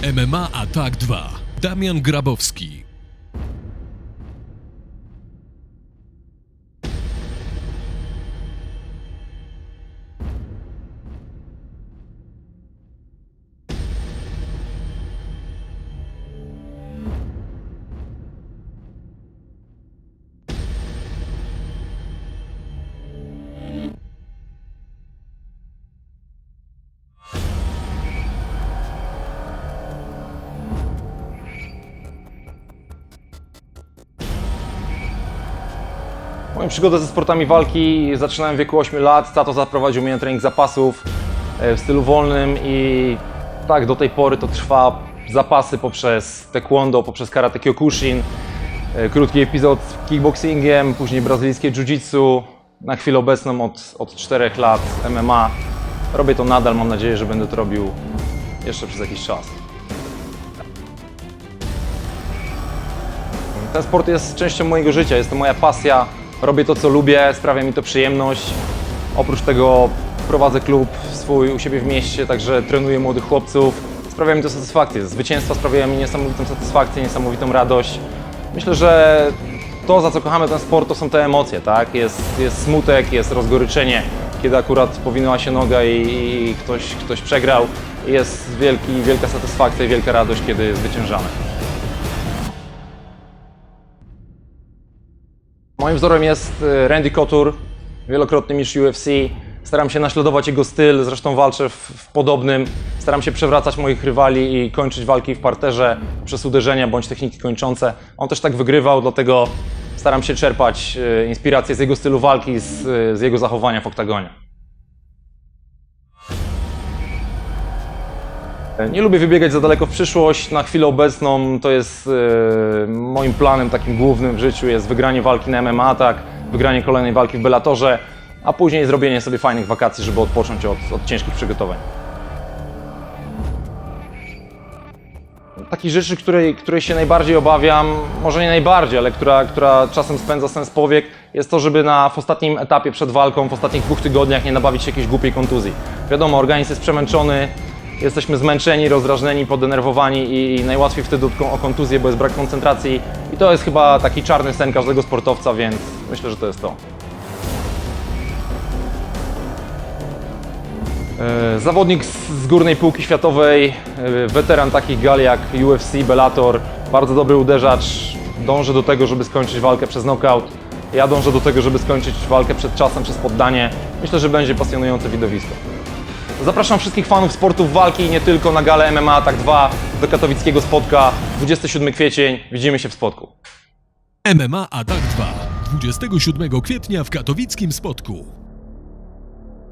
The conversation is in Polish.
MMA Atak 2. Damian Grabowski. Moją przygodę ze sportami walki zaczynałem w wieku 8 lat. Tato zaprowadził mnie na trening zapasów e, w stylu wolnym i tak do tej pory to trwa. Zapasy poprzez taekwondo, poprzez karate kyokushin, e, krótki epizod z kickboxingiem, później brazylijskie jiu-jitsu. Na chwilę obecną od, od 4 lat MMA. Robię to nadal, mam nadzieję, że będę to robił jeszcze przez jakiś czas. Ten sport jest częścią mojego życia, jest to moja pasja. Robię to, co lubię, sprawia mi to przyjemność. Oprócz tego prowadzę klub swój u siebie w mieście, także trenuję młodych chłopców. Sprawia mi to satysfakcję. Zwycięstwa sprawiają mi niesamowitą satysfakcję, niesamowitą radość. Myślę, że to, za co kochamy ten sport, to są te emocje, tak? Jest, jest smutek, jest rozgoryczenie, kiedy akurat powinęła się noga i, i ktoś, ktoś przegrał. Jest wielki, wielka satysfakcja i wielka radość, kiedy zwyciężamy. Moim wzorem jest e, Randy Couture, wielokrotny mistrz UFC. Staram się naśladować jego styl, zresztą walczę w, w podobnym. Staram się przewracać moich rywali i kończyć walki w parterze przez uderzenia bądź techniki kończące. On też tak wygrywał, dlatego staram się czerpać e, inspirację z jego stylu walki, z, e, z jego zachowania w oktagonie. Nie lubię wybiegać za daleko w przyszłość. Na chwilę obecną to jest e, moim planem takim głównym w życiu jest wygranie walki na MMA, tak, wygranie kolejnej walki w Bellatorze, a później zrobienie sobie fajnych wakacji, żeby odpocząć od, od ciężkich przygotowań. Takich rzeczy, której, której się najbardziej obawiam, może nie najbardziej, ale która, która czasem spędza sens powiek, jest to, żeby na, w ostatnim etapie przed walką, w ostatnich dwóch tygodniach nie nabawić się jakiejś głupiej kontuzji. Wiadomo, organizm jest przemęczony, jesteśmy zmęczeni, rozdrażnieni, podenerwowani i, najłatwiej wtedy o kontuzję, bo jest brak koncentracji i to jest chyba taki czarny sen każdego sportowca, więc myślę, że to jest to. E, Zawodnik z z górnej półki światowej, e, weteran takich gal jak UFC, Bellator, bardzo dobry uderzacz, dąży do tego, żeby skończyć walkę przez knockout. Ja dążę do tego, żeby skończyć walkę przed czasem, przez poddanie. Myślę, że będzie pasjonujące widowisko. Zapraszam wszystkich fanów sportów walki i nie tylko na galę MMA Atak 2 do katowickiego spotka 27 kwiecień. Widzimy się w spotku. MMA Atak 2. 27 kwietnia w katowickim Spotku.